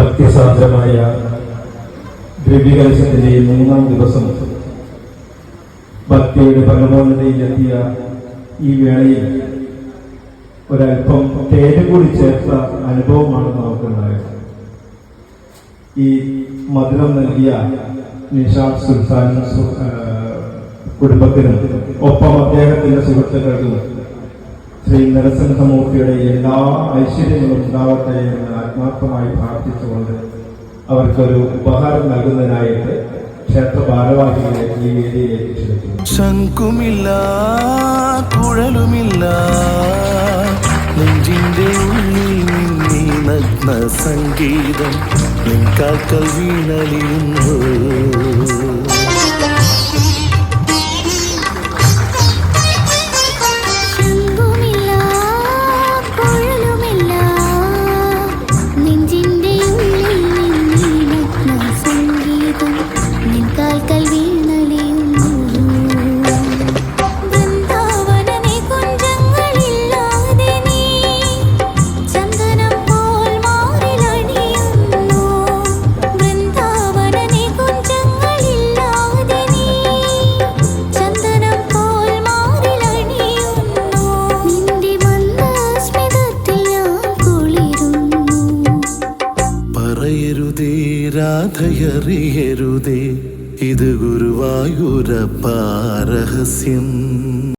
ഭക്തിസാന്ദ്രമായ ദ്രവ്യകലശത്തിന്റെ മൂന്നാം ദിവസം ഭക്തിയുടെ പരമോന്നതയിലെത്തിയ ഈ വേളയിൽ ഒരല്പം തേന് കൂടി ചേർത്ത അനുഭവമാണ് നമുക്കുണ്ടായത്. ഈ മധുരം നൽകിയ നിഷാദ് സുൽത്താൻ കുടുംബത്തിനും ഒപ്പം അദ്ദേഹത്തിന്റെ സുഹൃത്തുക്കൾക്കും ശ്രീ നരസിംഹമൂർത്തിയുടെ എല്ലാ ഐശ്വര്യങ്ങളും ഉണ്ടാവട്ടെ എന്ന് ആത്മാർത്ഥമായി പ്രാർത്ഥിച്ചുകൊണ്ട് അവർക്കൊരു ഉപഹാരം നൽകുന്നതിനായിട്ട് ക്ഷേത്ര ഭാരവാഹികളെ ഈ വേദിയിലേക്ക് ക്ഷണിക്കുന്നു കുഴലുമില്ല സംഗീതം നിൻകാക്കൽ വീണലിയുന്നു. പറയരുതേ രാധയറിയരുതേ. ഇത് ഗുരുവായൂരപ്പ രഹസ്യം.